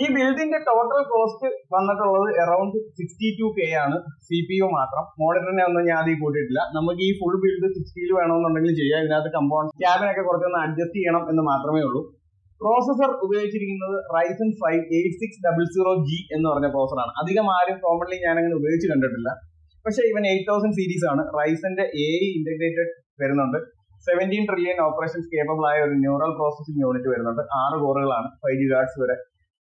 ഈ ബിൽഡിന്റെ total cost വന്നിട്ടുള്ളത് അറൌണ്ട് സിക്സ്റ്റി ടു കെ ആണ്. സി പി യു മാത്രം. മോണിറ്ററിനെ ഒന്നും ഞാൻ അതിൽ കൂട്ടിയിട്ടില്ല. നമുക്ക് ഈ ഫുൾ ബിൽഡ് സിക്സ്റ്റിയിൽ വേണമെന്നുണ്ടെങ്കിൽ ചെയ്യാം. ഇതിനകത്ത് കമ്പൗണ്ട് ക്യാബിനൊക്കെ കുറച്ചൊന്ന് അഡ്ജസ്റ്റ് ചെയ്യണം എന്ന് മാത്രമേ ഉള്ളൂ. പ്രോസസർ ഉപയോഗിച്ചിരിക്കുന്നത് Ryzen five eight six double zero G എന്ന് പറഞ്ഞ പ്രോസറാണ് അധികം ആരും കോമൺലി ഞാൻ അങ്ങനെ ഉപയോഗിച്ച് കണ്ടിട്ടില്ല. പക്ഷെ ഇവൻ എയ്റ്റ് തൗസൻഡ് സീരീസ് ആണ്. റൈസന്റെ എ ഇന്റഗ്രേറ്റഡ് വരുന്നുണ്ട്. സെവന്റീൻ ട്രില്യൺ ഓപ്പറേഷൻസ് കേപ്പബിൾ ആയ ഒരു ന്യൂറൽ പ്രോസസിംഗ് യൂണിറ്റ് വരുന്നുണ്ട്. ആറ് കോറുകളാണ് ഫൈവ് ജി ഗാർഡ്സ് വരെ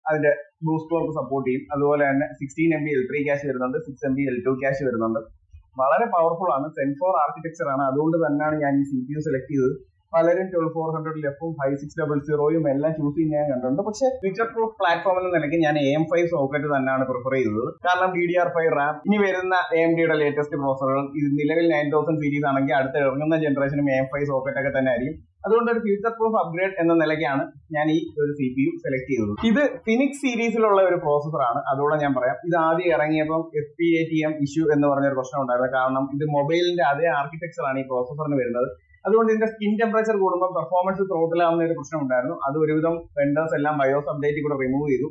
അതിന്റെ ബൂസ്റ്റ് വർക്ക് സപ്പോർട്ട് ചെയ്യും. അതുപോലെ തന്നെ sixteen M B L three cash വരുന്നുണ്ട് six M B L two cash വരുന്നുണ്ട്. വളരെ പവർഫുൾ ആണ്. സെൻഫോർ ആർക്കിടെക്ചർ ആണ്. അതുകൊണ്ട് തന്നെയാണ് ഞാൻ ഈ സി പി യു സെലക്ട് ചെയ്തത്. പലരും ട്വൽവ് ഫോർ ഹൺഡ്രഡ് എഫും ഫൈവ് സിക്സ് ഡബിൾ സീറോയും എല്ലാം ചൂസ് ചെയ്യാൻ ഞാൻ കണ്ടിട്ടുണ്ട്. പക്ഷേ ഫീച്ചർ പ്രൂഫ് പ്ലാറ്റ്ഫോം എന്ന നിലയ്ക്ക് ഞാൻ എം ഫൈവ് സോക്കറ്റ് തന്നെയാണ് പ്രിഫർ ചെയ്തത്. കാരണം D D R five RAM. ഇനി വരുന്ന എം ഡിയുടെ ലേറ്റസ്റ്റ് പ്രോസറുകൾ ഇത് നിലവിൽ നയൻ തൗസൻഡ് സീരീസ് ആണെങ്കിൽ അടുത്ത ഇറങ്ങുന്ന ജനറേഷനും എം ഫൈവ് സോക്കറ്റ് ഒക്കെ തന്നെ ആയിരിക്കും. അതുകൊണ്ട് ഒരു ഫ്യൂച്ചർ പ്രൂഫ് അപ്ഗ്രേഡ് എന്ന നിലയ്ക്കാണ് ഞാൻ ഈ ഒരു സി പി യു സെലക്ട് ചെയ്തത്. ഇത് ഫിനിക്സ് സീരീസിലുള്ള ഒരു പ്രോസസ്സറാണ് അതോടെ ഞാൻ പറയാം. ഇത് ആദ്യം ഇറങ്ങിയപ്പോൾ F P A T M issue എന്ന് പറഞ്ഞൊരു പ്രശ്നം ഉണ്ടായിരുന്നു. കാരണം ഇത് മൊബൈലിന്റെ അതേ ആർക്കിടെക്ചർ ആണ് ഈ പ്രോസസറിന് വരുന്നത്. അതുകൊണ്ട് ഇതിന്റെ സ്കിൻ ടെമ്പറേച്ചർ കൂടുമ്പോൾ പെർഫോമൻസ് ത്രോട്ടിലാവുന്ന ഒരു പ്രശ്നം ഉണ്ടായിരുന്നു. അത് ഒരുവിധം വെണ്ടേഴ്സ് എല്ലാം ബയോസ് അപ്ഡേറ്റ് കൂടെ റിമൂവ് ചെയ്തു.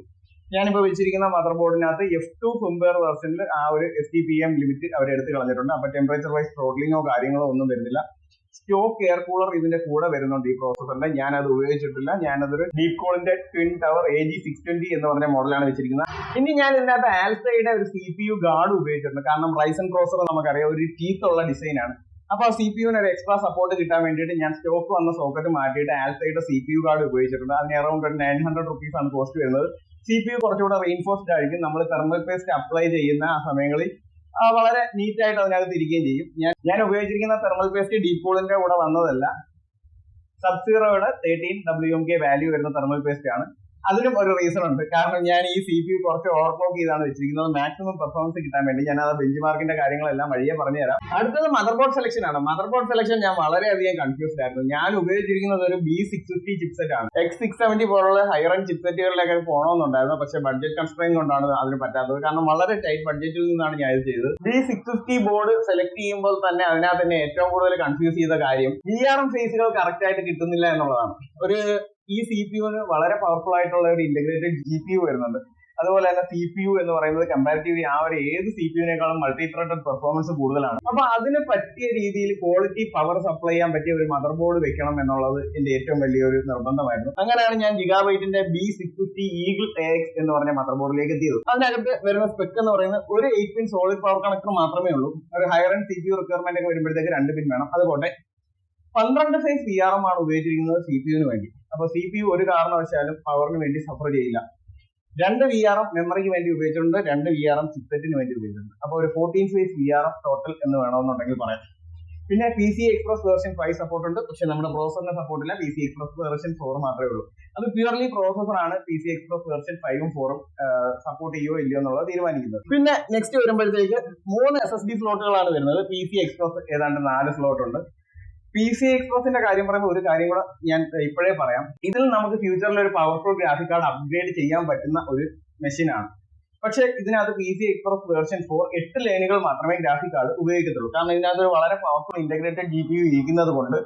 ഞാനിപ്പോൾ വെച്ചിരിക്കുന്ന മദർ ബോർഡിനകത്ത് എഫ് ടു ഫിംബെയർ വേർഷനിൽ ആ ഒരു S T P M limit അവർ എടുത്ത് കളഞ്ഞിട്ടുണ്ട്. അപ്പൊ ടെമ്പറേച്ചർ വൈസ് ത്രോട്ടിലിങ്ങോ കാര്യങ്ങളോ ഒന്നും വരുന്നില്ല. സ്റ്റോക്ക് എയർ കൂളർ ഇതിന്റെ കൂടെ വരുന്നുണ്ട് ഈ പ്രോസസ്സറിന്റെ ഞാൻ അത് ഉപയോഗിച്ചിട്ടില്ല. ഞാനതൊരു deep കോളിന്റെ twin tower A G six twenty എന്ന് പറഞ്ഞ മോഡലാണ് വെച്ചിരിക്കുന്നത്. ഇനി ഞാൻ ഇതിനകത്ത് ആൽസയുടെ ഒരു സി പി യു ഗാർഡ് ഉപയോഗിച്ചിട്ടുണ്ട്. കാരണം റൈസൻ പ്രോസർ നമുക്കറിയാം ഒരു ടീത്ത് ഉള്ള ഡിസൈൻ ആണ് അപ്പൊ സി പി യുവിന് ഒരു എക്സ്ട്രാ സപ്പോർട്ട് കിട്ടാൻ വേണ്ടിയിട്ട് ഞാൻ സ്റ്റോക്ക് വന്ന സോക്കറ്റ് മാറ്റിയിട്ട് ആൽസൈഡ് സി പി യു കാർഡ് ഉപയോഗിച്ചിട്ടുണ്ട്. അതിന് അറൌണ്ട് ഒരു നയൻ ഹൺഡ്രഡ് റുപ്പീസ് ആണ് കോസ്റ്റ് വരുന്നത്. സി പി യു കുറച്ചുകൂടെ റീൻഫോഴ്സ്ഡ് ആയിരിക്കും. നമ്മൾ തെർമൽ പേസ്റ്റ് അപ്ലൈ ചെയ്യുന്ന ആ സമയങ്ങളിൽ വളരെ നീറ്റ് ആയിട്ട് അതിനകത്ത് ഇരിക്കുകയും ചെയ്യും. ഞാൻ ഞാൻ ഉപയോഗിച്ചിരിക്കുന്ന തെർമൽ പേസ്റ്റ് ഡീപൂളിന്റെ കൂടെ വന്നതല്ല. സബ്സീറോയുടെ thirteen W M K value വരുന്ന തെർമൽ പേസ്റ്റ് ആണ്. അതിനും ഒരു റീസൺ ഉണ്ട്. കാരണം ഞാൻ ഈ സി പി കുറച്ച് ഓവർക്ലോക്ക് ചെയ്താണ് വെച്ചിരിക്കുന്നത്. മാക്സിമം പെർഫോമൻസ് കിട്ടാൻ വേണ്ടി ഞാൻ അത് ബെഞ്ച് മാർക്കിന്റെ കാര്യങ്ങളെല്ലാം വഴിയെ പറഞ്ഞുതരാം. അടുത്തത് മദർ ബോർഡ് സെലക്ഷൻ ആണ്. മദർ ബോർഡ് സെലക്ഷൻ ഞാൻ വളരെയധികം കൺഫ്യൂസ്ഡ് ആയിരുന്നു. ഞാൻ ഉപയോഗിച്ചിരിക്കുന്നത് ഒരു ബി സിക്സ് ഫിഫ്റ്റി ചിപ്സെറ്റ് ആണ്. എക്സ് സിക്സ് സെവന്റി പോലുള്ള ഹയർ എൻഡ് ചിപ്സെറ്റുകളിലൊക്കെ പോകണമെന്നുണ്ടായിരുന്നു പക്ഷേ ബഡ്ജറ്റ് കൺസ്ട്രെയിൻ കൊണ്ടാണ് അതിന് പറ്റാത്തത്. കാരണം വളരെ ടൈറ്റ് ബഡ്ജറ്റിൽ നിന്നാണ് ഞാൻ ഇത് ചെയ്തത്. B six fifty board select ചെയ്യുമ്പോൾ തന്നെ അതിനകത്ത് തന്നെ ഏറ്റവും കൂടുതൽ കൺഫ്യൂസ് ചെയ്ത കാര്യം വി ആർ എം ഫേസുകൾ കറക്റ്റ് ആയിട്ട് കിട്ടുന്നില്ല എന്നുള്ളതാണ്. ഒരു ഈ സി പി യുവിന് വളരെ പവർഫുൾ ആയിട്ടുള്ള ഒരു ഇന്റഗ്രേറ്റഡ് ജി പി യു വരുന്നുണ്ട്. അതുപോലെ തന്നെ സി പി യു എന്ന് പറയുന്നത് കമ്പാരിറ്റീവ്ലി ആ ഒരു ഏത് സി പി യുവിനേക്കാളും മൾട്ടി ത്രെഡഡ് പെർഫോമൻസ് കൂടുതലാണ്. അപ്പൊ അതിന് പറ്റിയ രീതിയിൽ ക്വാളിറ്റി പവർ സപ്ലൈ ചെയ്യാൻ പറ്റിയ ഒരു മദർ ബോർഡ് വെക്കണം എന്നുള്ളത് എന്റെ ഏറ്റവും വലിയൊരു നിർബന്ധമായിരുന്നു. അങ്ങനെയാണ് ഞാൻ ജിഗാബൈറ്റിന്റെ B six fifty Eagle X എന്ന് പറഞ്ഞ മദർ ബോർഡിലേക്ക് എത്തിയത്. അതിനകത്ത് വരുന്ന സ്പെക്ക് എന്ന് പറയുന്നത് ഒരു eight pin solid power connector മാത്രമേ ഉള്ളൂ. ഒരു higher end C P U requirement ഒക്കെ വരുമ്പോഴത്തേക്ക് രണ്ട് പിൻ വേണം. അതുപോലെ പന്ത്രണ്ട് സൈസ് വി ആർ എം ആണ് ഉപയോഗിച്ചിരിക്കുന്നത് സി പി യുവിന് വേണ്ടി. അപ്പൊ സി പി യു ഒരു കാരണവശാലും പവറിന് വേണ്ടി സഫർ ചെയ്യില്ല. രണ്ട് വി ആർ എം മെമ്മറിക്ക് വേണ്ടി ഉപയോഗിച്ചിട്ടുണ്ട് രണ്ട് വി ആർ എം ചിപ്സെറ്റിന് വേണ്ടി ഉപയോഗിച്ചിട്ടുണ്ട്. അപ്പൊ ഒരു fourteen size V R M total എന്ന് വേണമെന്നുണ്ടെങ്കിൽ പറയാം. പിന്നെ P C express version five support ഉണ്ട്. പക്ഷെ നമ്മുടെ പ്രോസസറിന് സപ്പോർട്ട് ഇല്ല. P C express version four മാത്രമേ ഉള്ളൂ. അത് പ്യുവർലി പ്രോസസർ ആണ് പി സി എക്സ്പ്രസ് വേർഷൻ ഫൈവും ഫോറും സപ്പോർട്ട് ചെയ്യുമോ ഇല്ലയോ എന്നുള്ളത് തീരുമാനിക്കുന്നത്. പിന്നെ നെക്സ്റ്റ് വരുമ്പോഴത്തേക്ക് മൂന്ന് എസ് എസ് ഡി സ്ലോട്ടുകളാണ് വരുന്നത്. പി സി എക്സ്പ്രസ് ഏതാണ്ട് നാല് സ്ലോട്ട് ഉണ്ട്. പി സി എക്സ്പ്രസിന്റെ കാര്യം പറയുമ്പോൾ ഒരു കാര്യം കൂടെ ഞാൻ ഇപ്പോഴേ പറയാം. ഇതിൽ നമുക്ക് ഫ്യൂച്ചറിൽ ഒരു പവർഫുൾ ഗ്രാഫിക് കാർഡ് അപ്ഗ്രേഡ് ചെയ്യാൻ പറ്റുന്ന ഒരു മെഷീനാണ് പക്ഷേ ഇതിനകത്ത് P C express version four എട്ട് ലൈനുകൾ മാത്രമേ ഗ്രാഫിക് കാർഡ് ഉപയോഗിക്കത്തുള്ളൂ. കാരണം ഇതിനകത്ത് ഒരു വളരെ powerful integrated G P U ഇരിക്കുന്നത് കൊണ്ട്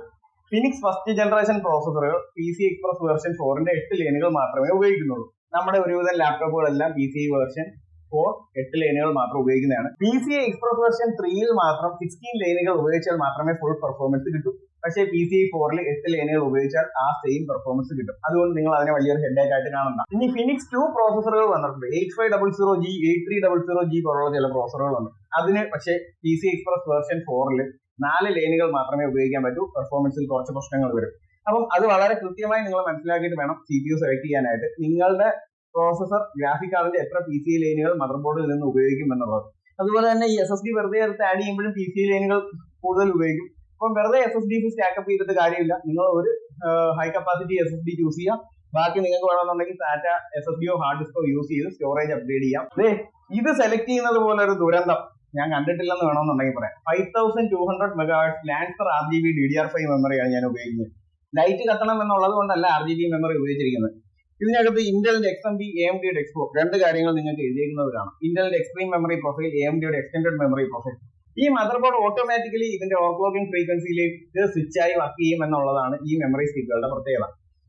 ഫിനിക്സ് ഫസ്റ്റ് ജനറേഷൻ പ്രോസസറുകൾ പി സി എക്സ്പ്രസ് വേർഷൻ ഫോറിന്റെ എട്ട് ലൈനുകൾ മാത്രമേ ഉപയോഗിക്കുന്നുള്ളൂ. നമ്മുടെ ഒരുവിധം ലാപ്ടോപ്പുകളെല്ലാം പി സി വേർഷൻ ഫോർ എട്ട് ലൈനുകൾ മാത്രം ഉപയോഗിക്കുന്നതാണ്. പി സി എക്സ്പ്രസ് വേർഷൻ ത്രീയിൽ മാത്രം സിക്സ്റ്റീൻ ലൈനുകൾ ഉപയോഗിച്ചാൽ മാത്രമേ ഫുൾ പെർഫോമൻസ് കിട്ടൂ. പക്ഷേ പി സി ഐ ഫോറിൽ എട്ട് ലൈനുകൾ ഉപയോഗിച്ചാൽ ആ സെയിം പെർഫോമൻസ് കിട്ടും. അതുകൊണ്ട് നിങ്ങൾ അതിനെ വലിയൊരു ഹെഡേക്ക് ആയിട്ട് കാണണ്ട. ഇനി ഫിനിക്സ് ടു പ്രോസസറുകൾ വന്നിട്ടുണ്ട്. Eight five double zero G eight three double zero G പോലുള്ള ചില പ്രോസസറുകൾ വന്നു അതിന് പക്ഷേ പി സി എക്സ്പ്രസ് വേർഷൻ ഫോറിൽ നാല് ലൈനുകൾ മാത്രമേ ഉപയോഗിക്കാൻ പറ്റൂ. പെർഫോമൻസിൽ കുറച്ച് പ്രശ്നങ്ങൾ വരും. അപ്പം അത് വളരെ കൃത്യമായി നിങ്ങൾ മനസ്സിലാക്കിയിട്ട് വേണം സി പി യു സെലക്ട് ചെയ്യാനായിട്ട്. നിങ്ങളുടെ പ്രോസസർ ഗ്രാഫിക് കാർഡിന്റെ എത്ര പി സി ലൈനുകൾ മദർ ബോർഡിൽ നിന്ന് ഉപയോഗിക്കും എന്നുള്ളത് അതുപോലെ തന്നെ ഈ എസ് എസ് ഡി വെറുതെ എടുത്ത് ആഡ് ചെയ്യുമ്പോഴും പി സി ലൈനുകൾ കൂടുതൽ ഉപയോഗിക്കും. അപ്പം വെറുതെ എസ് എസ് ഡി സ്റ്റാക്കപ്പ് ചെയ്തിട്ട് കാര്യമില്ല. നിങ്ങൾ ഒരു high capacity S S D use ചെയ്യാം. ബാക്കി നിങ്ങൾക്ക് വേണമെന്നുണ്ടെങ്കിൽ ടാറ്റ എസ് എസ് ഡിയോ ഹാർഡ് ഡിസ്കോ യൂസ് ചെയ്ത് സ്റ്റോറേജ് അപ്ഗ്രേഡ് ചെയ്യാം. ഇത് സെലക്ട് ചെയ്യുന്നത് പോലെ ഒരു ദുരന്തം ഞാൻ കണ്ടിട്ടില്ലെന്ന് വേണമെന്നുണ്ടെങ്കിൽ പറയാം. Five thousand two hundred megahertz Lancer R G B D D R five മെമ്മറിയാണ് ഞാൻ ഉപയോഗിക്കുന്നത്. ലൈറ്റ് കത്തണം എന്നുള്ളത് കൊണ്ടല്ല ആർ ജി ബി മെമ്മറി ഉപയോഗിച്ചിരിക്കുന്നത്. ഇതിനകത്ത് ഇന്റലിന്റെ എക്സ് എം ബി എ ഡിയുടെ എക്സ്പോ രണ്ട് കാര്യങ്ങൾ നിങ്ങൾക്ക് എഴുതിയിരിക്കുന്നവരാണ് ഇന്റലിന്റെ എക്സ്ട്രീം മെമ്മറി പ്രൊഫൈൽ എം ഡിയുടെ എക്സ്റ്റൻഡഡ് മെമ്മറി പ്രൊഫൈൽ ഈ മദർ ബോർഡ് ഓട്ടോമാറ്റിക്കലി ഇതിന്റെ ഓവർക്ലോക്കിംഗ് ഫ്രീക്വൻസിയിലേക്ക് സ്വിച്ച് ആയി വർക്ക് ചെയ്യും എന്നുള്ളതാണ് ഈ മെമ്മറി സ്റ്റിക്കുകളുടെ പ്രത്യേകത.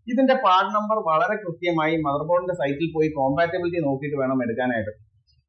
ഇതിന്റെ പാർട്ട് നമ്പർ വളരെ കൃത്യമായി മദർ ബോർഡിന്റെ സൈറ്റിൽ പോയി കോമ്പാറ്റബിലിറ്റി നോക്കിയിട്ട് വേണം എടുക്കാനായിട്ട്.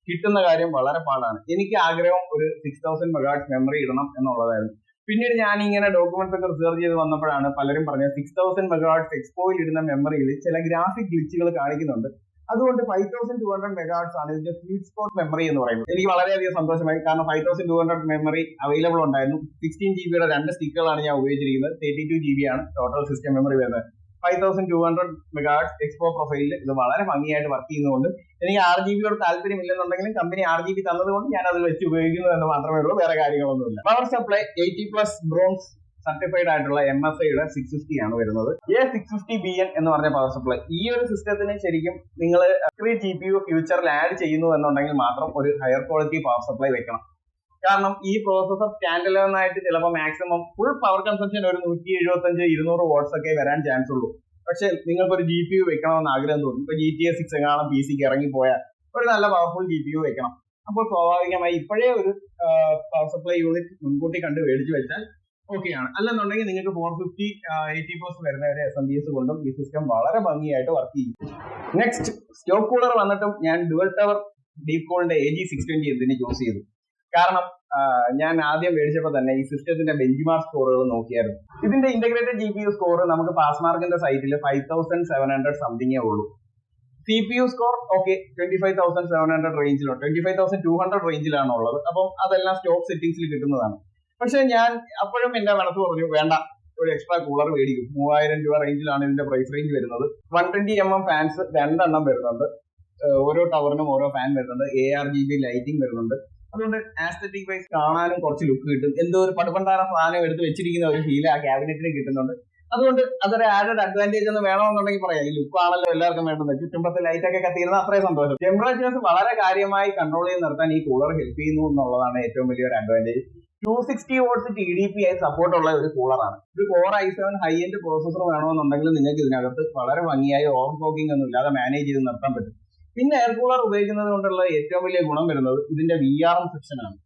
കിട്ടുന്ന കാര്യം വളരെ പാടാണ്. എനിക്ക് ആഗ്രഹം ഒരു സിക്സ് തൗസൻഡ് മെഗാഡ് മെമ്മറി ഇടണം എന്നുള്ളതായിരുന്നു. പിന്നീട് ഞാൻ ഇങ്ങനെ ഡോക്യുമെന്റ്സ് ഒക്കെ റിസർച്ച് ചെയ്ത് വന്നപ്പോഴാണ് പലരും പറഞ്ഞത് സിക്സ് തൗസൻഡ് മെഗാട്സ് എക്സ്പോയിൽ ഇടുന്ന മെമ്മറിയിൽ ചില ഗ്രാഫിക് ഗ്ലിച്ചുകൾ കാണിക്കുന്നുണ്ട്. അതുകൊണ്ട് five thousand two hundred megahertz ആണ് ഇതിന്റെ സ്വീറ്റ് സ്പോട്ട് മെമ്മറി എന്ന് പറയുന്നത്. എനിക്ക് വളരെയധികം സന്തോഷമായി. കാരണം five thousand two hundred memory available ഉണ്ടായിരുന്നു. സിക്സ്റ്റീൻ ജി ബിയുടെ രണ്ട് സ്റ്റിക്കുകളാണ് ഞാൻ ഉപയോഗിച്ചിരിക്കുന്നത്. തേർട്ടി ടു ജി ബി ആണ് ടോട്ടൽ സിസ്റ്റം മെമ്മറി വരുന്നത്. Five thousand two hundred megahertz EXPO പ്രൊഫൈലിൽ ഇത് വളരെ ഭംഗിയായിട്ട് വർക്ക് ചെയ്യുന്നതുകൊണ്ട് എനിക്ക് ആർ ജി ബിയോട് താല്പര്യമില്ലെന്നുണ്ടെങ്കിലും കമ്പനി ആർ ജി ബി തന്നതുകൊണ്ട് ഞാൻ അത് വെച്ച് ഉപയോഗിക്കുന്നു എന്ന് മാത്രമേ ഉള്ളൂ വേറെ കാര്യങ്ങളൊന്നുമില്ല. Power supply eighty plus bronze certified ആയിട്ടുള്ള എം എസ് ഐയുടെ സിക്സ് ഫിഫ്റ്റി ആണ് വരുന്നത്. A six fifty B N എന്ന് പറഞ്ഞ പവർ സപ്ലൈ ഈ ഒരു സിസ്റ്റത്തിന് ശരിക്കും നിങ്ങൾ ത്രീ ജി യു ഫ്യൂച്ചറിൽ ആഡ് ചെയ്യുന്നു എന്നുണ്ടെങ്കിൽ മാത്രം ഒരു ഹയർ ക്വാളിറ്റി പവർ സപ്ലൈ വെക്കണം. കാരണം ഈ പ്രോസസർ സ്റ്റാൻഡ് ആയിട്ട് ചിലപ്പോൾ മാക്സിമം ഫുൾ പവർ കൺസംഷൻ ഒരു നൂറ്റി എഴുപത്തഞ്ച് ഇരുന്നൂറ് വാട്ട്സ് ഒക്കെ വരാൻ ചാൻസ് ഉള്ളൂ. പക്ഷെ നിങ്ങൾക്ക് ഒരു ജി പി യു വെക്കണമെന്ന് ആഗ്രഹം തോന്നും. ഇപ്പൊ ജി ടി എ സിക്സ് എങ്ങാനും പി സിക്ക് ഇറങ്ങിപ്പോയാൽ ഒരു നല്ല പവർഫുൾ ജി പി യു വെക്കണം. അപ്പോൾ സ്വാഭാവികമായി ഇപ്പോഴേ ഒരു പവർ സപ്ലൈ യൂണിറ്റ് മുൻകൂട്ടി കണ്ട് മേടിച്ചു വെച്ചാൽ ഓക്കെയാണ് അല്ലെന്നുണ്ടെങ്കിൽ നിങ്ങൾക്ക് ഫോർ ഫിഫ്റ്റി എയ്റ്റി പ്ലസ് വരുന്ന ഒരു എസ് എം ബി എസ് കൊണ്ടും ഈ സിസ്റ്റം വളരെ ഭംഗിയായിട്ട് വർക്ക് ചെയ്യും. നെക്സ്റ്റ് സ്റ്റോക്ക് കൂളർ വന്നിട്ടും ഞാൻ ഡുവൽ ടവർ ഡീപ് കോളിന്റെ എ ജി സിക്സ് ട്വന്റി എന്തിന് ചൂസ് ചെയ്തു? കാരണം ഞാൻ ആദ്യം മേടിച്ചപ്പോൾ തന്നെ ഈ സിസ്റ്റത്തിന്റെ ബെഞ്ച് മാർക്ക് സ്കോറുകൾ നോക്കിയായിരുന്നു. ഇതിന്റെ integrated G P U score നമുക്ക് പാസ് മാർക്കിന്റെ സൈറ്റിൽ ഫൈവ് തൗസൻഡ് സെവൻ ഹൺഡ്രഡ് സംതിങ്ങേ ഉള്ളൂ. C P U score okay twenty five thousand seven hundred റേഞ്ചിലോ twenty five thousand two hundred റേഞ്ചിലാണ് ഉള്ളത്. അപ്പം അതെല്ലാം സ്റ്റോക്ക് സെറ്റിംഗ്സിൽ കിട്ടുന്നതാണ്. പക്ഷെ ഞാൻ അപ്പോഴും എന്റെ മനസ്സ് പറഞ്ഞു വേണ്ട ഒരു എക്സ്ട്രാ കൂളർ മേടിക്കും. മൂവായിരം രൂപ റേഞ്ചിലാണ് ഇതിന്റെ പ്രൈസ് റേഞ്ച് വരുന്നത്. One twenty M M fans രണ്ടെണ്ണം വരുന്നുണ്ട്. ഓരോ ടവറിനും ഓരോ ഫാൻ വരുന്നുണ്ട്. A R G B lighting വരുന്നുണ്ട്. അതുകൊണ്ട് ആസ്തറ്റിക് വൈസ് കാണാനും കുറച്ച് ലുക്ക് കിട്ടും. എന്തോ ഒരു പടുപണ്ടാറ സാധനം എടുത്ത് വെച്ചിരിക്കുന്ന ഒരു ഫീൽ ആ ക്യാബിനറ്റിന് കിട്ടുന്നുണ്ട്. അതുകൊണ്ട് അതൊരു ആഡഡ് അഡ്വാന്റേജ് എന്ന് വേണമെന്നുണ്ടെങ്കിൽ പറയാം. ഈ ലുക്ക് ആണല്ലോ എല്ലാവർക്കും വേണ്ടത്. ചുറ്റുമ്പത്തെ ലൈറ്റ് ഒക്കെ കത്തിയിരുന്ന അത്രയും സന്തോഷം. ടെമ്പറേച്ചേഴ്സ് വളരെ കാര്യമായി കൺട്രോൾ ചെയ്ത് നിർത്താൻ ഈ കൂളർ ഹെൽപ്പ് ചെയ്യുന്നു എന്നുള്ളതാണ് ഏറ്റവും വലിയൊരു advantage two sixty watts T D P ആയി സപ്പോർട്ട് ഉള്ള ഒരു കൂളറാണ് ഒരു core I seven high end processor വേണമെന്നുണ്ടെങ്കിൽ നിങ്ങൾക്ക് ഇതിനകത്ത് വളരെ ഭംഗിയായി ഓവർ ക്ലോക്കിംഗ് ഒന്നും ഇല്ലാതെ മാനേജ് ചെയ്ത് നിർത്താൻ പറ്റും. പിന്നെ എയർ കൂളർ ഉപയോഗിക്കുന്നത് കൊണ്ടുള്ള ഏറ്റവും വലിയ ഗുണം വരുന്നത് ഇതിന്റെ വി ആർ എം സെക്ഷൻ ആണ്.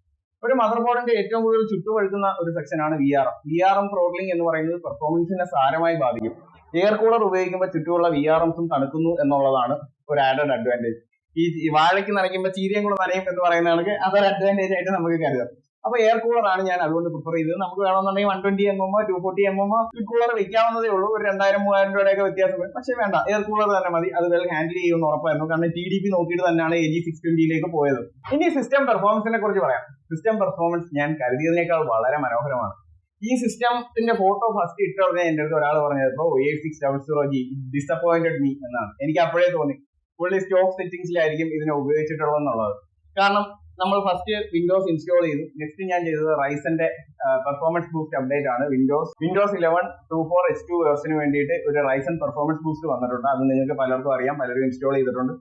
ഒരു മദർ ബോർഡിന്റെ ഏറ്റവും കൂടുതൽ ചുട്ടുപഴുക്കുന്ന ഒരു സെക്ഷനാണ് V R M V R M throttling എന്ന് പറയുന്നത് പെർഫോമൻസിനെ സാരമായി ബാധിക്കും. എയർ കൂളർ ഉപയോഗിക്കുമ്പോൾ ചുറ്റുമുള്ള വി ആർ എംസും തണുക്കുന്നു എന്നുള്ളതാണ് ഒരു ആഡഡ് അഡ്വാന്റേജ് ഈ വാഴയ്ക്ക് നനയ്ക്കുമ്പോൾ ചീരയും കൂടെ നനയും എന്ന് പറയുന്ന കണക്ക് അതൊരു അഡ്വാന്റേജ് ആയിട്ട് നമുക്ക് കരുതാം. അപ്പൊ എയർ കൂളർ ആണ് ഞാൻ അതുകൊണ്ട് പ്രിഫർ ചെയ്തത്. നമുക്ക് വേണമെന്നുണ്ടെങ്കിൽ വൺ ട്വന്റി എം എമ്മോ ടു ഫോർട്ടി എം എമ്മോ കൂളർ വെക്കാവുന്നതേ ഉള്ളൂ. ഒരു രണ്ടായിരം മൂവായിരം രൂപയുടെയൊക്കെ വ്യത്യാസം വരും. പക്ഷേ വേണ്ട എയർ കൂളർ തന്നെ മതി. അത് വെൽ ഹാൻഡിൽ ചെയ്യുമെന്ന് ഉറപ്പായിരുന്നു. കാരണം ടി ഡി പി നോക്കിയിട്ട് തന്നെയാണ് എ ജി സിക്സ് ട്വന്റിയിലേക്ക് പോയത്. ഇനി സിസ്റ്റം പെർഫോമൻസിനെ കുറിച്ച് പറയാം. സിസ്റ്റം പെർഫോമൻസ് ഞാൻ കരുതിയതിനേക്കാൾ വളരെ മനോഹരമാണ്. ഈ സിസ്റ്റത്തിന്റെ ഫോട്ടോ ഫസ്റ്റ് ഇട്ട ഉടനെ എന്റെ അടുത്ത് ഒരാൾ പറഞ്ഞത് A six double zero G disappointed me എന്നാണ്. എനിക്ക് അപ്പോഴേ തോന്നി. പുള്ളി സ്റ്റോക്ക് സെറ്റിംഗ്സിലായിരിക്കും ഇതിനെ ഉപയോഗിച്ചിട്ടുള്ളതെന്നുള്ളത്. കാരണം നമ്മൾ ഫസ്റ്റ് വിൻഡോസ് ഇൻസ്റ്റാൾ ചെയ്തു. നെക്സ്റ്റ് ഞാൻ ചെയ്തത് റൈസന്റെ പെർഫോമൻസ് ബൂസ്റ്റ് അപ്ഡേറ്റ് ആണ് Windows Windows eleven two four H two വേർഷന് വേണ്ടിയിട്ട് ഒരു റൈസൻ പെർഫോമൻസ് ബൂസ്റ്റ് വന്നിട്ടുണ്ട്. അത് നിങ്ങൾക്ക് പലർക്കും അറിയാം. പലരും ഇൻസ്റ്റാൾ ചെയ്തിട്ടുണ്ട്.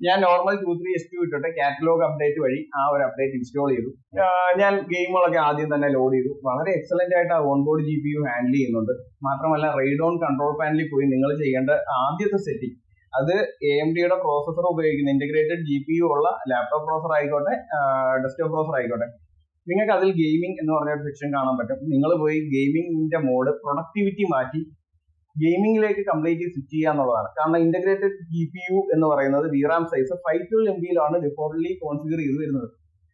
ഞാൻ normal two three S two ഇട്ടിട്ട് കാറ്റലോഗ് അപ്ഡേറ്റ് വഴി ആ ഒരു അപ്ഡേറ്റ് ഇൻസ്റ്റാൾ ചെയ്തു. ഞാൻ ഗെയിമുകളൊക്കെ ആദ്യം തന്നെ ലോഡ് ചെയ്തു. വളരെ എക്സലന്റ് ആയിട്ട് ആ onboard G P U handle ചെയ്യുന്നുണ്ട്. മാത്രമല്ല ഓൺ കൺട്രോൾ പാനലിൽ പോയി നിങ്ങൾ ചെയ്യേണ്ട ആദ്യത്തെ സെറ്റിംഗ് അത് എ എം ഡിയുടെ പ്രോസസർ ഉപയോഗിക്കുന്ന ഇന്റഗ്രേറ്റഡ് ജി പി യു ഉള്ള ലാപ്ടോപ്പ് പ്രോസസർ ആയിക്കോട്ടെ ഡെസ്ക്ടോപ്പ് പ്രോസർ ആയിക്കോട്ടെ. നിങ്ങൾക്ക് അതിൽ ഗെയിമിംഗ് എന്ന് പറഞ്ഞ ഒരു സെക്ഷൻ കാണാൻ പറ്റും. നിങ്ങൾ പോയി ഗെയിമിംഗിന്റെ മോഡ് പ്രൊഡക്ടിവിറ്റി മാറ്റി ഗെയിമിംഗിലേക്ക് കംപ്ലീറ്റ് സ്വിച്ച് ചെയ്യുക എന്നുള്ളതാണ്. കാരണം ഇന്റഗ്രേറ്റഡ് ജി പി യു എന്ന് പറയുന്നത് VRAM size five twelve M ബിയിലാണ് defaultly configure ചെയ്ത് വരുന്നത്.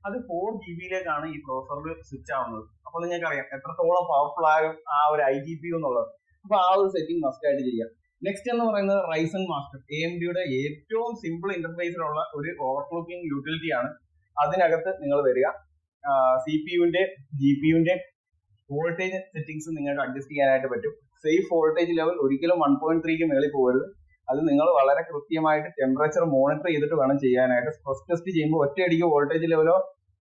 അത് ഫോർ ജി ബിയിലേക്കാണ് ഈ പ്രോസസറിൽ സ്വിച്ച് ആവുന്നത്. അപ്പോൾ നിങ്ങൾക്ക് അറിയാം എത്രത്തോളം പവർഫുൾ ആകും ആ ഒരു ഐ ജി പി എന്നുള്ളത്. അപ്പൊ ആ ഒരു സെറ്റിംഗ് മസ്റ്റ് ആയിട്ട് ചെയ്യുക നെക്സ്റ്റ് എന്ന് പറയുന്നത് റൈസൺ മാസ്റ്റർ എ എം ഡിയുടെ ഏറ്റവും സിമ്പിൾ ഇന്റർഫേസിലുള്ള ഒരു ഓവർക്ലോക്കിംഗ് യൂട്ടിലിറ്റി ആണ്. അതിനകത്ത് നിങ്ങൾ വരിക. സി പി യുവിന്റെ ജി പി യുവിന്റെ വോൾട്ടേജ് സെറ്റിംഗ്സ് നിങ്ങൾക്ക് അഡ്ജസ്റ്റ് ചെയ്യാനായിട്ട് പറ്റും. സേഫ് വോൾട്ടേജ് ലെവൽ ഒരിക്കലും വൺ പോയിന്റ് ത്രീക്ക് മേളിൽ പോകരുത്. അത് നിങ്ങൾ വളരെ കൃത്യമായിട്ട് ടെമ്പറേച്ചർ മോണിറ്റർ ചെയ്തിട്ട് വേണം ചെയ്യാനായിട്ട്. സ്ട്രെസ് ടെസ്റ്റ് ചെയ്യുമ്പോൾ ഒറ്റയടിക്ക് വോൾട്ടേജ് ലെവലോ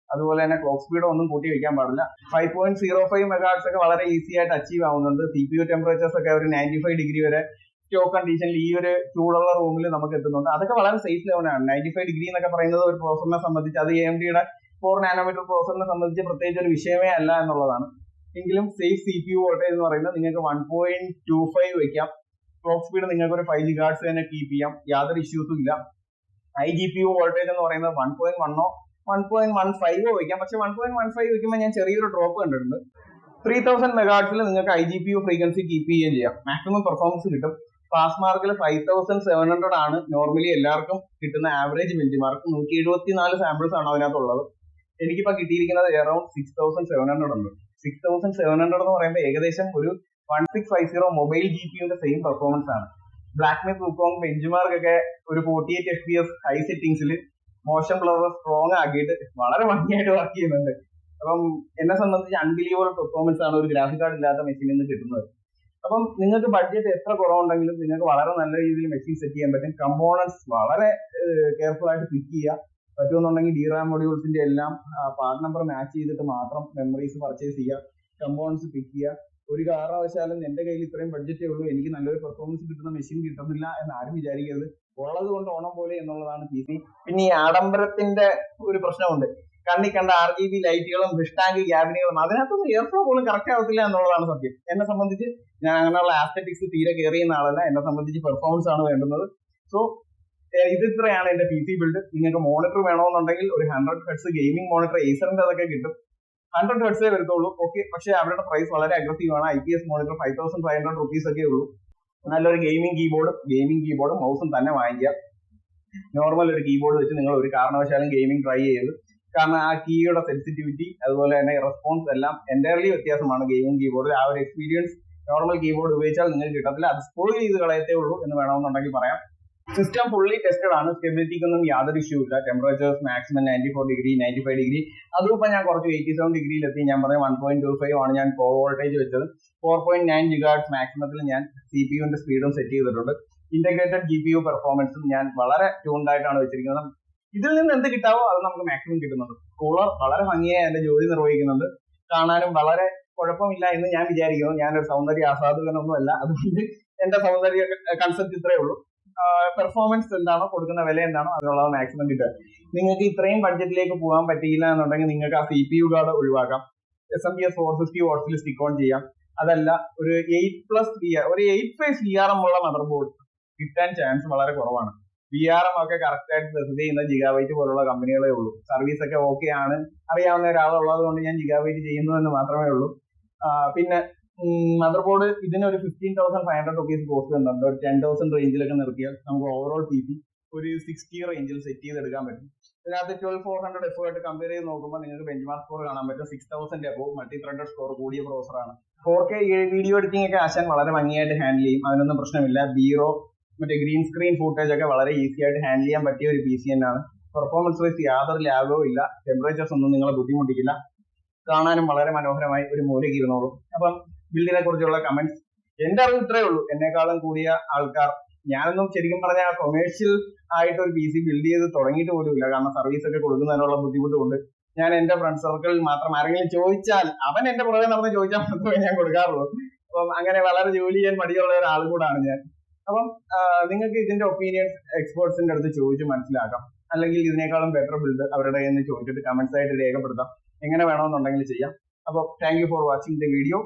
അതുപോലെ തന്നെ ക്ലോക്ക് സ്പീഡോ ഒന്നും കൂട്ടി വെക്കാൻ പാടില്ല. Five point zero five megahertz ഒക്കെ വളരെ ഈസി ആയിട്ട് അച്ചീവ് ആവുന്നുണ്ട്. സി പി യു ടെമ്പറേച്ചേഴ്സ് ഒക്കെ ഒരു നയന്റി ഫൈവ് ഡിഗ്രി വരെ സ്റ്റോക്ക് കണ്ടീഷനിൽ ഈ ഒരു ചൂടുള്ള റൂമിൽ നമുക്ക് എത്തുന്നുണ്ട്. അതൊക്കെ വളരെ സേഫ് ലെവലാണ് നയന്റി ഫൈവ് ഡിഗ്രി എന്നൊക്കെ പറയുന്നത് ഒരു പ്രോസറിനെ സംബന്ധിച്ച് അത് എ എം ഡിയുടെ ഫോർ നാനോമീറ്റർ പ്രോസറിനെ സംബന്ധിച്ച് പ്രത്യേകിച്ച് ഒരു വിഷയമേ അല്ല എന്നുള്ളതാണ്. എങ്കിലും safe C P U voltage എന്ന് പറയുന്നത് നിങ്ങൾക്ക് വൺ പോയിന്റ് ടു ഫൈവ് വെക്കാം. ക്ലോക്ക് സ്പീഡ് നിങ്ങൾക്ക് ഒരു ഫൈവ് ജി ഗാർഡ്സ് തന്നെ കീപ്പ് ചെയ്യാം. യാതൊരു ഇഷ്യൂസും ഇല്ല. I G P U voltage എന്ന് പറയുന്നത് വൺ പോയിന്റ് വണ്ണോ വൺ പോയിന്റ് വൺ ഫൈവോ വയ്ക്കാം പക്ഷെ വൺ പോയിന്റ് വൺ ഫൈവ് വയ്ക്കുമ്പോൾ ഞാൻ ചെറിയൊരു ഡ്രോപ്പ് കണ്ടിട്ടുണ്ട്. ത്രീ തൗസൻഡ് മെഗാട്സിൽ നിങ്ങൾക്ക് I G P U frequency keep ചെയ്യുകയും ചെയ്യാം. മാക്സിമം പെർഫോമൻസ് കിട്ടും. പാസ് മാർക്കിൽ ഫൈവ് തൗസൻഡ് സെവൻ ഹൺഡ്രഡ് ആണ് നോർമലി എല്ലാവർക്കും കിട്ടുന്ന ആവറേജ് ബെഞ്ച് മാർക്ക് നൂറ്റി എഴുപത്തിനാല് സാമ്പിൾസ് ആണ് അതിനകത്തുള്ളത്. എനിക്കിപ്പോ കിട്ടിയിരിക്കുന്നത് around six thousand seven hundred ഉണ്ട്. സിക്സ് തൗസൻഡ് സെവൻ ഹൺഡ്രഡ് എന്ന് പറയുമ്പോൾ ഏകദേശം ഒരു one six five zero mobile G പിയുടെ സെയിം പെർഫോമൻസ് ആണ്. ബ്ലാക്ക് മിത്ത് ബുക്കോങ് ബെഞ്ച് മാർക്കൊക്കെ ഒരു forty eight F P S high സെറ്റിംഗ്സിൽ മോശം ബ്ലർ സ്ട്രോങ് ആക്കിയിട്ട് വളരെ ഭംഗിയായിട്ട് വർക്ക് ചെയ്യുന്നുണ്ട്. അപ്പം എന്നെ സംബന്ധിച്ച് അൺബിലീവബിൾ പെർഫോമൻസ് ആണ് ഒരു ഗ്രാഫിക് കാർഡ് ഇല്ലാത്ത മെഷീനിൽ നിന്ന് കിട്ടുന്നത്. അപ്പം നിങ്ങൾക്ക് ബഡ്ജറ്റ് എത്ര കുറവുണ്ടെങ്കിലും നിങ്ങൾക്ക് വളരെ നല്ല രീതിയിൽ മെഷീൻ സെറ്റ് ചെയ്യാൻ പറ്റും. കമ്പോണൻസ് വളരെ കെയർഫുൾ ആയിട്ട് പിക്ക് ചെയ്യുക പറ്റുമെന്നുണ്ടെങ്കിൽ ഡി റാം മൊഡ്യൂൾസിന്റെ എല്ലാം പാർട്ട് നമ്പർ മാച്ച് ചെയ്തിട്ട് മാത്രം മെമ്മറീസ് പർച്ചേസ് ചെയ്യുക കമ്പോണൻസ് പിക്ക് ചെയ്യുക ഒരു കാരണവശാലും എന്റെ കയ്യിൽ ഇത്രയും ബഡ്ജറ്റേ ഉള്ളൂ എനിക്ക് നല്ലൊരു പെർഫോമൻസ് കിട്ടുന്ന മെഷീൻ കിട്ടുന്നില്ല എന്ന് ആരും വിചാരിക്കരുത്. ഉള്ളത് കൊണ്ട് ഓണം പോലെ എന്നുള്ളതാണ് പി പിന്നെ ഈ ആഡംബരത്തിന്റെ ഒരു പ്രശ്നമുണ്ട്. കണ്ണി കണ്ട ആർ ജി ബി ലൈറ്റുകളും ഫിഷ് ടാങ്ക് ക്യാബിനുകളും അതിനകത്തൊന്നും എയർ ഫ്ലോ പോലും കറക്റ്റ് ആവത്തില്ല എന്നുള്ളതാണ് സത്യം. എന്നെ സംബന്ധിച്ച് ഞാൻ അങ്ങനെയുള്ള ആസ്തറ്റിക്സ് തീരെ കയറിയുന്ന ആളല്ല. എന്നെ സംബന്ധിച്ച് പെർഫോമൻസ് ആണ് വേണ്ടുന്നത്. സോ ഇത് ഇത്രയാണ് എന്റെ പി സി ബിൽഡ് നിങ്ങൾക്ക് മോണിറ്റർ വേണമെന്നുണ്ടെങ്കിൽ ഒരു ഹൺഡ്രഡ് ഹെഡ്സ് ഗെയിമിംഗ് മോണിറ്റർ ഏസറിന്റെ അതൊക്കെ കിട്ടും. ഹൺഡ്രഡ് ഹെഡ്സേ വരത്തുള്ളൂ. ഓക്കെ പക്ഷേ അവരുടെ പ്രൈസ് വളരെ അഗ്രസീവ് ആണ്. I P S monitor five thousand five hundred rupees ഒക്കെ ഉള്ളൂ. നല്ലൊരു ഗെയിമിംഗ് കീബോർഡും ഗെയിമിംഗ് കീബോർഡും മൗസും തന്നെ വാങ്ങിക്കുക. നോർമൽ ഒരു കീബോർഡ് വെച്ച് നിങ്ങൾ ഒരു കാരണവശാലും ഗെയിമിംഗ് ട്രൈ ചെയ്ത് കാരണം ആ കീയുടെ സെൻസിറ്റിവിറ്റി അതുപോലെ തന്നെ റെസ്പോൺസ് എല്ലാം എന്റയർലി വ്യത്യാസമാണ് ഗെയിമിംഗ് കീബോർഡിൽ ആ ഒരു എക്സ്പീരിയൻസ് നോർമൽ കീബോർഡ് ഉപയോഗിച്ചാൽ നിങ്ങൾക്ക് കിട്ടത്തില്ല. അത് സ്പോയിൽ ചെയ്ത് കളയത്തേ ഉള്ളൂ എന്ന് വേണമെന്നുണ്ടെങ്കിൽ പറയാം. സിസ്റ്റം ഫുള്ളി ടെസ്റ്റഡ് ആണ്. സ്റ്റെബിലിറ്റിക്കൊന്നും യാതൊരു ഇഷ്യൂ ഇല്ല. Temperatures maximum ninety four degree ninety five degree അതും ഇപ്പൊ ഞാൻ കുറച്ച് എയ്റ്റി സെവൻ ഡിഗ്രിയിൽ എത്തി. ഞാൻ പറഞ്ഞ വൺ പോയിന്റ് ടു ഫൈവ് ആണ് ഞാൻ കോർ വോൾട്ടേജ് വെച്ചത്. ഫോർ പോയിന്റ് നയൻ ജിഗാർട്സ് മാക്സിമത്തിൽ ഞാൻ സി പി യുവിന്റെ സ്പീഡും സെറ്റ് ചെയ്തിട്ടുണ്ട്. ഇന്റഗ്രേറ്റഡ് ജി പി യു പെർഫോമൻസും ഞാൻ വളരെ ട്യൂൺഡ് ആയിട്ടാണ് വെച്ചിരിക്കുന്നത്. ഇതിൽ നിന്ന് എന്ത് കിട്ടാവോ അത് നമുക്ക് മാക്സിമം കിട്ടുന്നുണ്ട്. കൂളർ വളരെ ഭംഗിയായി എന്റെ ജോലി നിർവഹിക്കുന്നുണ്ട്. കാണാനും വളരെ കുഴപ്പമില്ല എന്ന് ഞാൻ വിചാരിക്കുന്നു. ഞാനൊരു സൗന്ദര്യ ആസ്വാദകനൊന്നും അല്ല അതുകൊണ്ട് എന്റെ സൗന്ദര്യ കൺസെപ്റ്റ് ഇത്രയേ ഉള്ളൂ. പെർഫോമൻസ് എന്താണോ കൊടുക്കുന്ന വില എന്താണോ അതിനുള്ളത് മാക്സിമം കിട്ടുക നിങ്ങൾക്ക് ഇത്രയും ബഡ്ജറ്റിലേക്ക് പോകാൻ പറ്റിയില്ല എന്നുണ്ടെങ്കിൽ നിങ്ങൾക്ക് ആ സി പി യു കാർഡ് ഒഴിവാക്കാം. S M P S four fifty വാട്ട്സിൽ stick on ചെയ്യാം. അതല്ല ഒരു എയ്റ്റ് പ്ലസ് ഒരു eight five C R M ഉള്ള മദർ ബോർഡ് കിട്ടാൻ ചാൻസ് വളരെ കുറവാണ്. വി ആർ എം ഒക്കെ കറക്റ്റ് ആയിട്ട് സ്പെസിഫൈ ചെയ്യുന്ന ജിഗാബൈറ്റ് പോലുള്ള കമ്പനികളേ ഉള്ളൂ. സർവീസ് ഒക്കെ ഓക്കെ ആണ്. അറിയാവുന്ന ഒരാളുള്ളത് കൊണ്ട് ഞാൻ ജിഗാബൈറ്റ് ചെയ്യുന്നു എന്ന് മാത്രമേ ഉള്ളൂ. പിന്നെ മദർ ബോർഡ് ഇതിന് ഒരു fifteen thousand five hundred rupees cost വരുന്നുണ്ട് ഒരു ടെൻ തൗസൻഡ് റേഞ്ചിലൊക്കെ നിർത്തിയാൽ നമുക്ക് ഓവറോൾ പി സി ഒരു സിക്സ്റ്റി റേഞ്ചിൽ സെറ്റ് ചെയ്തെടുക്കാൻ പറ്റും. ഇതിനകത്ത് ട്വൽവ് ഫോർ ഹൺഡ്രഡ് എഫ് ആയിട്ട് കമ്പയർ ചെയ്ത് നോക്കുമ്പോൾ നിങ്ങൾക്ക് ബെഞ്ച് മാർക്ക് സ്കോർ കാണാൻ പറ്റും. Six thousand above multi threaded score കൂടിയ പ്രോസറാണ് ഫോർ കെ വീഡിയോ എഡിറ്റിംഗ് ഒക്കെ ആശാൻ വളരെ ഭംഗിയായിട്ട് ഹാൻഡിൽ ചെയ്യും. അതിനൊന്നും പ്രശ്നമില്ല. ബീറോ മറ്റേ ഗ്രീൻ സ്ക്രീൻ ഫുട്ടേജ് ഒക്കെ വളരെ ഈസി ആയിട്ട് ഹാൻഡിൽ ചെയ്യാൻ പറ്റിയ ഒരു പി സി തന്നെയാണ്. പെർഫോമൻസ് വൈസ് യാതൊരു ലാഭവും ഇല്ല. ടെമ്പറേച്ചേഴ്സ് ഒന്നും നിങ്ങളെ ബുദ്ധിമുട്ടിക്കില്ല. കാണാനും വളരെ മനോഹരമായി ഒരു മൂലയ്ക്ക് ഇരുന്നോളൂ. അപ്പം ബിൽഡിനെ കുറിച്ചുള്ള കമന്റ്സ് എന്റെ അറിവ് ഇത്രയേ ഉള്ളൂ. എന്നെക്കാളും കൂടിയ ആൾക്കാർ. ഞാനൊന്നും ശരിക്കും പറഞ്ഞാൽ കൊമേഴ്ഷ്യൽ ആയിട്ട് ഒരു പി സി ബിൽഡ് ചെയ്ത് തുടങ്ങിയിട്ട് പോലും ഇല്ല. കാരണം സർവീസ് ഒക്കെ കൊടുക്കുന്നതിനുള്ള ബുദ്ധിമുട്ട് കൊണ്ട് ഞാൻ എന്റെ ഫ്രണ്ട് സർക്കിളിൽ മാത്രം ആരെങ്കിലും ചോദിച്ചാൽ അവൻ എന്റെ പുറകെ നടന്ന് ചോദിച്ചാൽ മാത്രമേ ഞാൻ കൊടുക്കാറുള്ളൂ. അപ്പം അങ്ങനെ വളരെ ജോലി ചെയ്യാൻ മടിയുള്ള ഒരാൾ കൂടാണ് ഞാൻ. അപ്പം നിങ്ങൾക്ക് ഇതിന്റെ ഒപ്പീനിയൻസ് എക്സ്പേർട്സിന്റെ അടുത്ത് ചോദിച്ച് മനസ്സിലാക്കാം. അല്ലെങ്കിൽ ഇതിനേക്കാളും ബെറ്റർ ബിൽഡ് അവരുടെ കയ്യിൽ നിന്ന് ചോദിച്ചിട്ട് കമന്റ്സ് ആയിട്ട് രേഖപ്പെടുത്താം. എങ്ങനെ വേണമെന്നുണ്ടെങ്കിൽ ചെയ്യാം. അപ്പോൾ thank you for watching the video